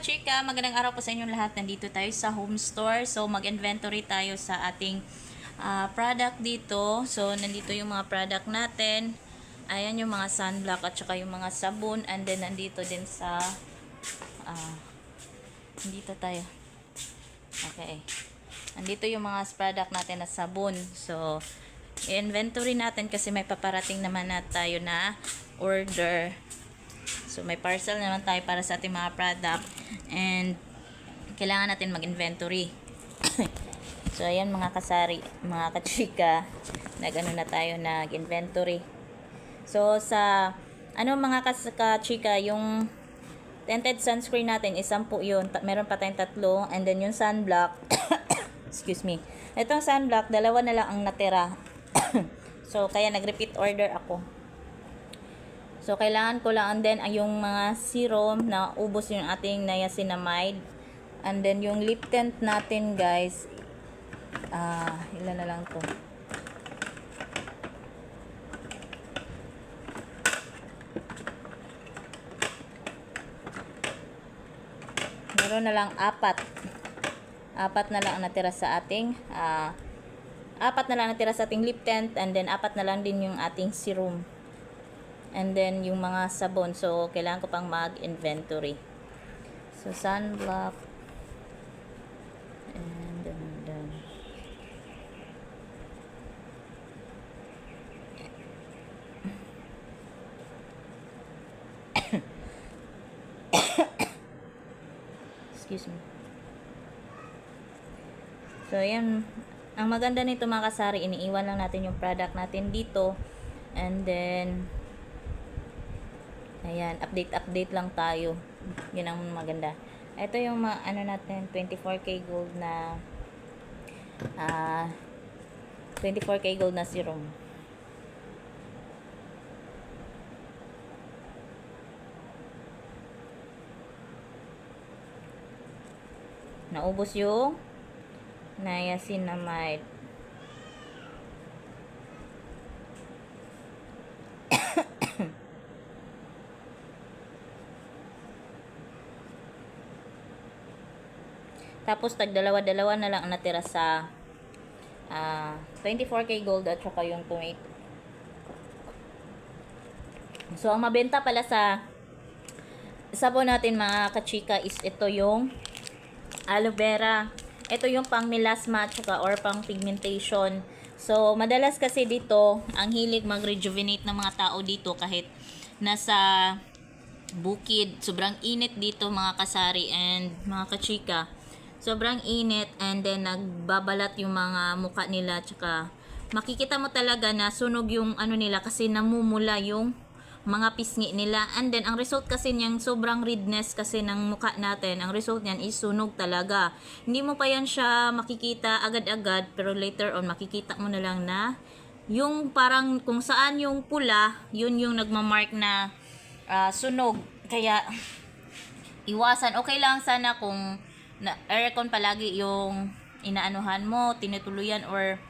kachika, magandang araw po sa inyong lahat. Nandito tayo sa home store. So, mag-inventory tayo sa ating ah, product dito. So, nandito yung mga product natin. Ayan yung mga sunblock at saka yung mga sabon. And then, nandito din sa... ah, nandito tayo. Okay. Nandito yung mga product natin na sabon. So, i-inventory natin kasi may paparating naman na tayo na order. So, may parcel naman tayo para sa ating mga product. And, kailangan natin mag-inventory. so, ayan mga kasari, mga kachika. Nag-ano na tayo, nag-inventory. So, sa, ano mga kas- kachika, yung tinted sunscreen natin, isang po yun. Meron pa tayong tatlo. And then, yung sunblock, excuse me. Itong sunblock, dalawa na lang ang natira. so, kaya nag-repeat order ako. So, kailangan ko lang and then ay yung mga serum na ubos yung ating niacinamide. And then, yung lip tint natin, guys, ah, ilan na lang to. Meron na lang apat. Apat na lang ang natira sa ating, ah, apat na lang natira sa ating lip tint and then apat na lang din yung ating serum. And then, yung mga sabon. So, kailangan ko pang mag-inventory. So, sunblock. And then, then. Excuse me. So, ayan. Ang maganda nito mga kasari, iniiwan lang natin yung product natin dito. And then, Ayan, update-update lang tayo. Yun ang maganda. Ito yung mga, ano natin, 24K gold na, ah, 24K gold na serum. Naubos yung niacinamide. Tapos tag dalawa-dalawa na lang ang natira sa ah 24k gold at saka yung tomato. So ang mabenta pala sa sabon natin mga kachika is ito yung aloe vera. Ito yung pang melasma at saka or pang pigmentation. So madalas kasi dito ang hilig mag-rejuvenate ng mga tao dito kahit nasa bukid. Sobrang init dito mga kasari and mga kachika sobrang init and then nagbabalat yung mga muka nila tsaka makikita mo talaga na sunog yung ano nila kasi namumula yung mga pisngi nila. And then ang result kasi niyang sobrang redness kasi ng muka natin ang result niyan is sunog talaga. Hindi mo pa yan siya makikita agad-agad pero later on makikita mo na lang na yung parang kung saan yung pula yun yung nagmamark na ah, sunog. Kaya iwasan. Okay lang sana kung na aircon palagi yung inaanuhan mo, tinutuluyan or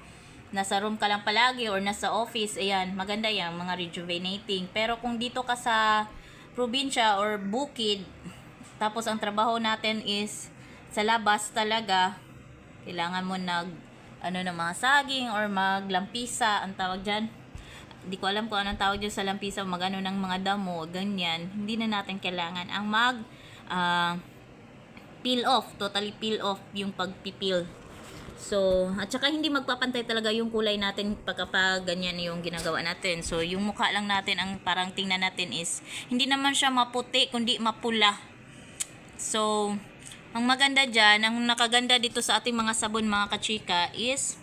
nasa room ka lang palagi or nasa office, ayan, maganda yan, mga rejuvenating. Pero kung dito ka sa probinsya or bukid, tapos ang trabaho natin is sa labas talaga, kailangan mo nag ano ng mga saging or maglampisa, ang tawag dyan. Hindi ko alam kung anong tawag dyan sa lampisa, magano ng mga damo, ganyan. Hindi na natin kailangan ang mag ah, peel off, totally peel off yung pagpipil. So, at saka hindi magpapantay talaga yung kulay natin pagkapag ganyan yung ginagawa natin. So, yung mukha lang natin ang parang tingnan natin is hindi naman siya maputi kundi mapula. So, ang maganda dyan, ang nakaganda dito sa ating mga sabon mga kachika is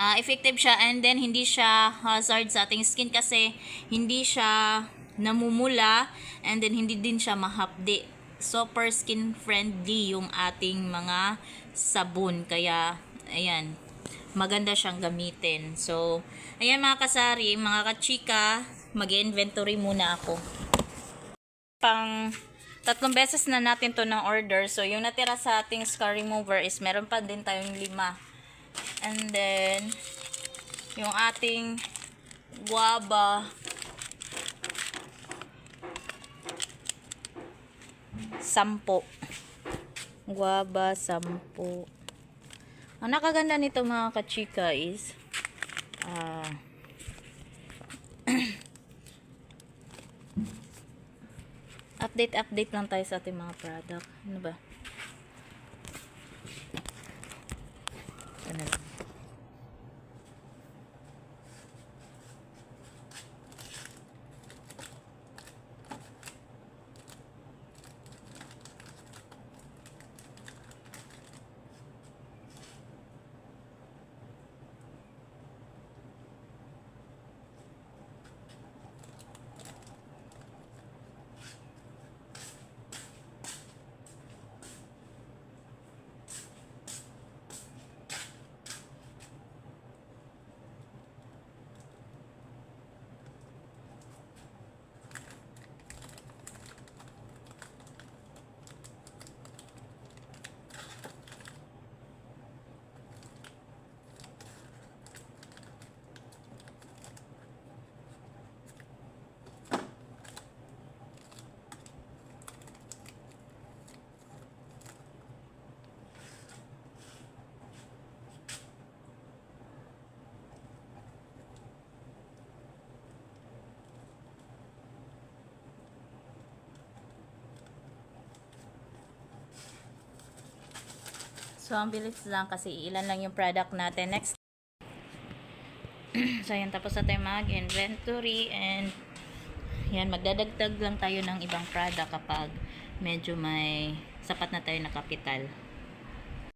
ah effective siya and then hindi siya hazard sa ating skin kasi hindi siya namumula and then hindi din siya mahapdi super skin friendly yung ating mga sabon. Kaya, ayan, maganda siyang gamitin. So, ayan mga kasari, mga kachika, mag-inventory muna ako. Pang tatlong beses na natin to ng order. So, yung natira sa ating scar remover is meron pa din tayong lima. And then, yung ating guava Sampo. Guava, sampo. Ang nakaganda nito mga kachika is ah update update lang tayo sa ating mga product. Ano ba? Ano lang. So, ang bilis lang kasi ilan lang yung product natin. Next. so, yan. Tapos na tayo mag-inventory and yan, magdadagdag lang tayo ng ibang product kapag medyo may sapat na tayo na kapital.